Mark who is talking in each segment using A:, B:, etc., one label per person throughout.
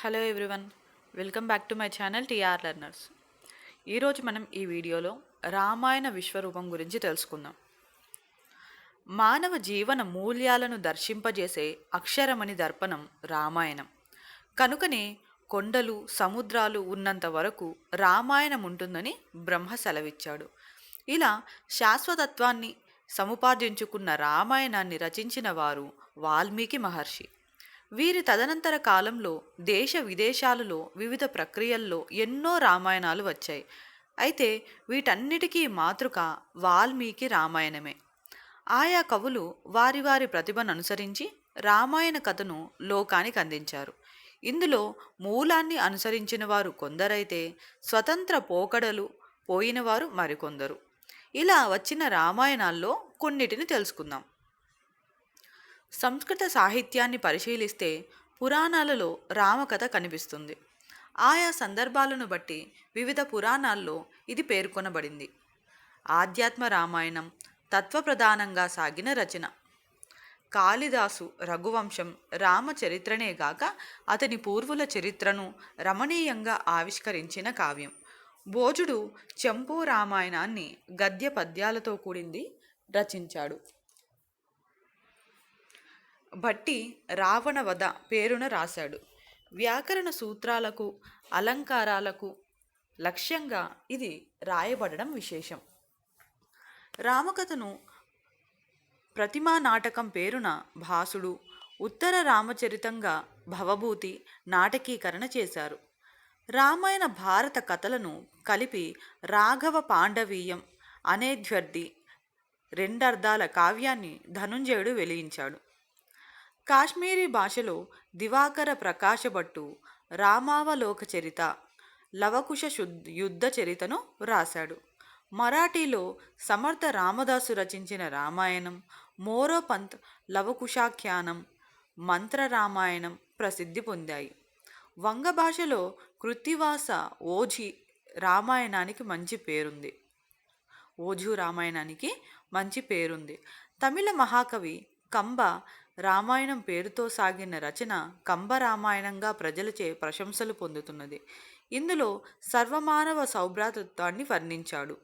A: Hello everyone welcome back to my channel TR learners ఈరోజు మనం ఈ వీడియోలో రామాయణ విశ్వరూపం గురించి తెలుసుకుందాం. మానవ జీవన మూల్యాలను దర్శింపజేసే అక్షరమణి దర్పణం రామాయణం. కనుకనే కొండలు సముద్రాలు ఉన్నంత వరకు రామాయణం ఉంటుందని బ్రహ్మ సెలవిచ్చాడు. ఇలా శాశ్వతత్వాన్ని సముపార్జించుకున్న రామాయణాన్ని రచించిన వారు వాల్మీకి మహర్షి. వీరి తదనంతర కాలంలో దేశ విదేశాలలో వివిధ ప్రక్రియల్లో ఎన్నో రామాయణాలు వచ్చాయి. అయితే వీటన్నిటికీ మాతృక వాల్మీకి రామాయణమే. ఆయా కవులు వారి వారి ప్రతిభను అనుసరించి రామాయణ కథను లోకానికి అందించారు. ఇందులో మూలాన్ని అనుసరించిన వారు కొందరైతే స్వతంత్ర పోకడలు పోయినవారు మరికొందరు. ఇలా వచ్చిన రామాయణాల్లో కొన్నిటిని తెలుసుకుందాం. సంస్కృత సాహిత్యాన్ని పరిశీలిస్తే పురాణాలలో రామకథ కనిపిస్తుంది. ఆయా సందర్భాలను బట్టి వివిధ పురాణాల్లో ఇది పేర్కొనబడింది. ఆధ్యాత్మ రామాయణం తత్వప్రధానంగా సాగిన రచన. కాళిదాసు రఘువంశం రామచరిత్రనే గాక అతని పూర్వుల చరిత్రను రమణీయంగా ఆవిష్కరించిన కావ్యం. భోజుడు చెంపూ రామాయణాన్ని గద్య పద్యాలతో కూడింది రచించాడు. భట్టి రావణ వధ పేరున రాశాడు. వ్యాకరణ సూత్రాలకు అలంకారాలకు లక్ష్యంగా ఇది రాయబడడం విశేషం. రామకథను ప్రతిమా నాటకం పేరున భాసుడు ఉత్తర రామచరితంగా భవభూతి నాటకీకరణ చేశారు. రామాయణ భారత కథలను కలిపి రాఘవ పాండవీయం అనేధ్వర్ది రెండర్ధాల కావ్యాన్ని ధనుంజయుడు వెలిగించాడు కాశ్మీరీ భాషలో దివాకర ప్రకాశభట్టు రామావలోక చరిత లవకుశ శుద్ యుద్ధ చరితను వ్రాశాడు. మరాఠీలో సమర్థ రామదాసు రచించిన రామాయణం మోరోపంత్ లవకుశాఖ్యానం మంత్ర రామాయణం ప్రసిద్ధి పొందాయి. వంగ భాషలో కృత్తివాస ఓజి రామాయణానికి మంచి పేరుంది. ఓజు రామాయణానికి మంచి పేరుంది. తమిళ మహాకవి కంబ రామాయణం పేరుతో సాగిన రచన కంబ రామాయణంగా ప్రజలచే ప్రశంసలు పొందుతున్నది. ఇందులో సర్వమానవ సౌభ్రాతృత్వాన్ని వర్ణించాడు.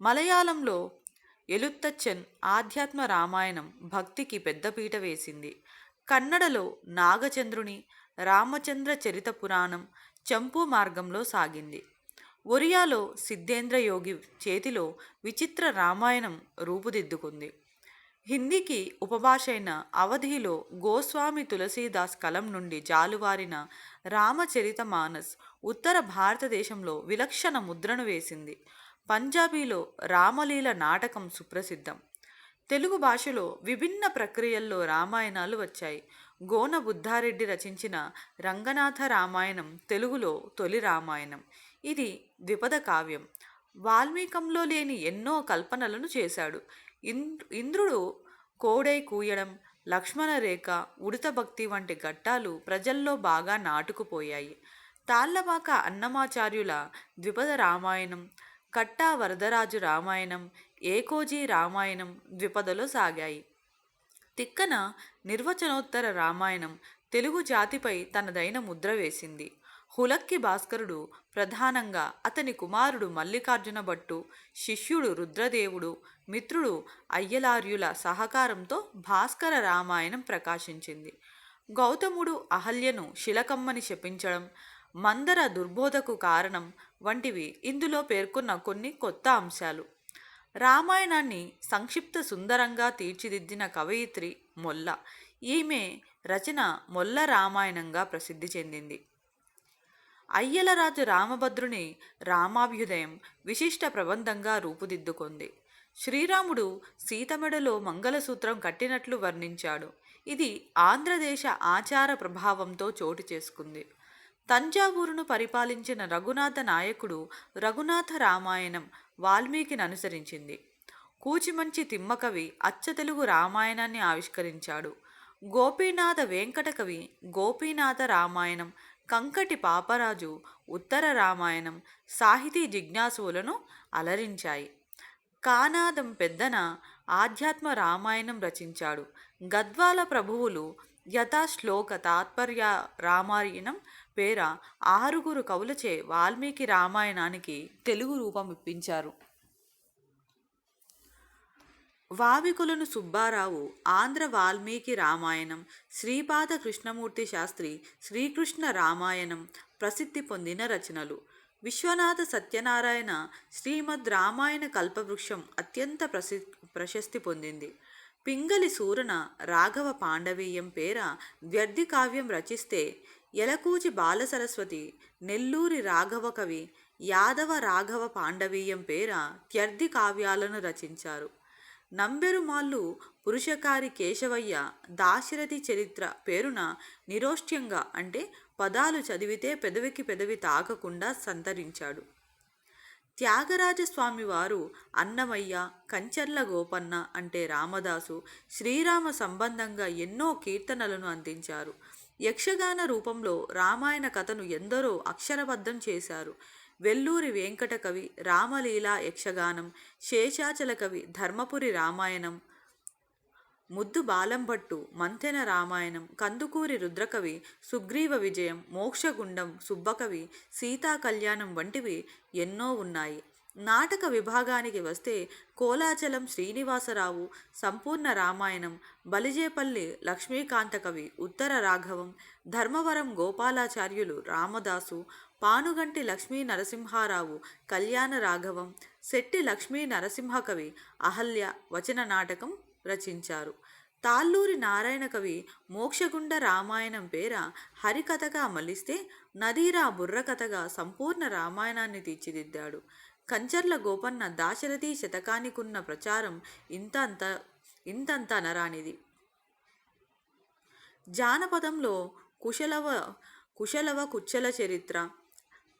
A: మలయాళంలో ఎలుత్తచ్చన్ ఆధ్యాత్మ రామాయణం భక్తికి పెద్దపీట వేసింది. కన్నడలో నాగచంద్రుని రామచంద్ర చరిత పురాణం చంపు మార్గంలో సాగింది. ఒరియాలో సిద్ధేంద్ర యోగి చేతిలో విచిత్ర రామాయణం రూపుదిద్దుకుంది. హిందీకి ఉపభాషైన అవధిలో గోస్వామి తులసీదాస్ కలం నుండి జాలువారిన రామచరిత మానస్ ఉత్తర భారతదేశంలో విలక్షణ ముద్రను వేసింది. పంజాబీలో రామలీల నాటకం సుప్రసిద్ధం. తెలుగు భాషలో విభిన్న ప్రక్రియల్లో రామాయణాలు వచ్చాయి. గోన బుద్ధారెడ్డి రచించిన రంగనాథ రామాయణం తెలుగులో తొలి రామాయణం. ఇది ద్విపద కావ్యం. వాల్మీకంలో లేని ఎన్నో కల్పనలను చేశాడు. ఇంద్రుడు కోడై కూయడం లక్ష్మణ రేఖ ఉడత భక్తి వంటి ఘట్టాలు ప్రజల్లో బాగా నాటుకుపోయాయి. తాళ్ళపాక అన్నమాచార్యుల ద్విపద రామాయణం కట్టా వరదరాజు రామాయణం ఏకోజీ రామాయణం ద్విపదలో సాగాయి. తిక్కన నిర్వచనోత్తర రామాయణం తెలుగు జాతిపై తనదైన ముద్ర వేసింది. హులక్కి భాస్కరుడు ప్రధానంగా అతని కుమారుడు మల్లికార్జున భట్టు శిష్యుడు రుద్రదేవుడు మిత్రుడు అయ్యలార్యుల సహకారంతో భాస్కర రామాయణం ప్రకాశించింది. గౌతముడు అహల్యను శిలకమ్మని శపించడం మందర దుర్బోధకు కారణం వంటివి ఇందులో పేర్కొన్న కొన్ని కొత్త అంశాలు. రామాయణాన్ని సంక్షిప్త సుందరంగా తీర్చిదిద్దిన కవయిత్రి మొల్ల. ఈమె రచన మొల్ల రామాయణంగా ప్రసిద్ధి చెందింది. అయ్యలరాజు రామభద్రుని రామాభ్యుదయం విశిష్ట ప్రబంధంగా రూపుదిద్దుకుంది. శ్రీరాముడు సీతమెడలో మంగళసూత్రం కట్టినట్లు వర్ణించాడు. ఇది ఆంధ్రదేశ ఆచార ప్రభావంతో చోటు చేసుకుంది. తంజావూరును పరిపాలించిన రఘునాథ నాయకుడు రఘునాథ రామాయణం వాల్మీకిని అనుసరించింది. కూచిమంచి తిమ్మకవి అచ్చతెలుగు రామాయణాన్ని ఆవిష్కరించాడు. గోపీనాథ వెంకటకవి గోపీనాథ రామాయణం కంకటి పాపరాజు ఉత్తర రామాయణం సాహితీ జిజ్ఞాసువులను అలరించాయి. కానాదం పెద్దన ఆధ్యాత్మ రామాయణం రచించాడు. గద్వాల ప్రభువులు యథాశ్లోక తాత్పర్య రామాయణం పేర ఆరుగురు కవులచే వాల్మీకి రామాయణానికి తెలుగు రూపం ఇప్పించారు. వావికులను సుబ్బారావు ఆంధ్ర వాల్మీకి రామాయణం శ్రీపాద కృష్ణమూర్తి శాస్త్రి శ్రీకృష్ణ రామాయణం ప్రసిద్ధి పొందిన రచనలు. విశ్వనాథ సత్యనారాయణ శ్రీమద్ రామాయణ కల్పవృక్షం అత్యంత ప్రసి ప్రశస్తి పొందింది. పింగళి సూరన రాఘవ పాండవీయం పేర ద్వ్యర్థి కావ్యం రచిస్తే ఎలకూచి బాలసరస్వతి నెల్లూరి రాఘవ కవి యాదవ రాఘవ పాండవీయం పేర త్యర్థి కావ్యాలను రచించారు. నంబెరుమాళ్ళు పురుషకారి కేశవయ్య దాశరథి చరిత్ర పేరున నిరోష్ట్యంగా అంటే పదాలు చదివితే పెదవికి పెదవి తాకకుండా సంతరించాడు. త్యాగరాజస్వామి వారు అన్నమయ్య కంచర్ల గోపన్న అంటే రామదాసు శ్రీరామ సంబంధంగా ఎన్నో కీర్తనలను అందించారు. యక్షగాన రూపంలో రామాయణ కథను ఎందరో అక్షరబద్ధం చేశారు. వెల్లూరి వెంకట కవి రామలీల యక్షగానం శేషాచల కవి ధర్మపురి రామాయణం ముద్దు బాలంభట్టు మంతెన రామాయణం కందుకూరి రుద్రకవి సుగ్రీవ విజయం మోక్షగుండం సుబ్బకవి సీతా కళ్యాణం వంటివి ఎన్నో ఉన్నాయి. నాటక విభాగానికి వస్తే కోలాచలం శ్రీనివాసరావు సంపూర్ణ రామాయణం బలిజేపల్లి లక్ష్మీకాంత కవి ఉత్తర రాఘవం ధర్మవరం గోపాలాచార్యులు రామదాసు పానుగంటి లక్ష్మీ నరసింహారావు కళ్యాణ రాఘవం శెట్టి లక్ష్మీ నరసింహకవి అహల్య వచన నాటకం రచించారు. తాళ్ళూరి నారాయణ కవి మోక్షగుండ రామాయణం పేర హరికథగా మలిస్తే నదీరా బుర్రకథగా సంపూర్ణ రామాయణాన్ని తీర్చిదిద్దాడు. కంచర్ల గోపన్న దాశరథి శతకానికున్న ప్రచారం ఇంతంత ఇంతంత అనరానిది. జానపదంలో కుశలవ కుశలవ కుచ్చల చరిత్ర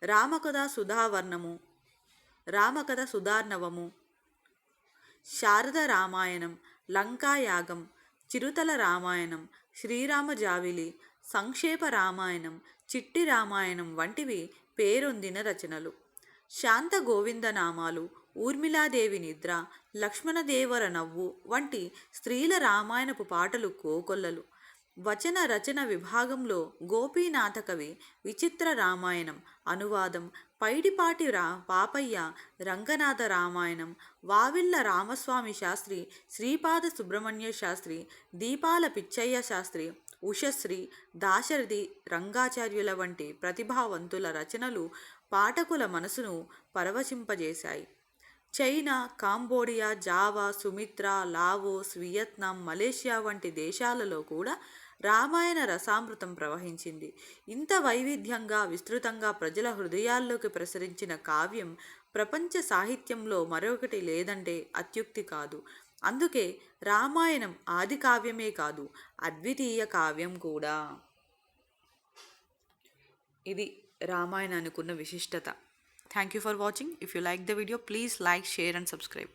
A: రామకథ సుధావర్ణము రామకథ సుధార్ణవము శారద రామాయణం లంకాయాగం చిరుతల రామాయణం శ్రీరామ జావిలి సంక్షేప రామాయణం చిట్టి రామాయణం వంటివి పేరొందిన రచనలు. శాంత గోవిందనామాలు ఊర్మిళాదేవి నిద్ర లక్ష్మణదేవర నవ్వు వంటి స్త్రీల రామాయణపు పాటలు కోకొల్లలు. వచన రచన విభాగంలో గోపీనాథ కవి విచిత్ర రామాయణం అనువాదం పైడిపాటి రా పాపయ్య రంగనాథ రామాయణం వావిళ్ళ రామస్వామి శాస్త్రి శ్రీపాద సుబ్రహ్మణ్య శాస్త్రి దీపాల పిచ్చయ్య శాస్త్రి ఉషశ్రీ దాశరథి రంగాచార్యుల వంటి ప్రతిభావంతుల రచనలు పాఠకుల మనసును పరవశింపజేశాయి. China Cambodia Java Sumatra Laos Vietnam Malaysia వంటి దేశాలలో కూడా రామాయణ రసామృతం ప్రవహించింది. ఇంత వైవిధ్యంగా విస్తృతంగా ప్రజల హృదయాల్లోకి ప్రసరించిన కావ్యం ప్రపంచ సాహిత్యంలో మరొకటి లేదంటే అత్యుక్తి కాదు. అందుకే రామాయణం ఆది కావ్యమే కాదు అద్వితీయ కావ్యం కూడా. ఇది రామాయణానికి ఉన్న విశిష్టత. Thank you for watching if you like the video please like share and subscribe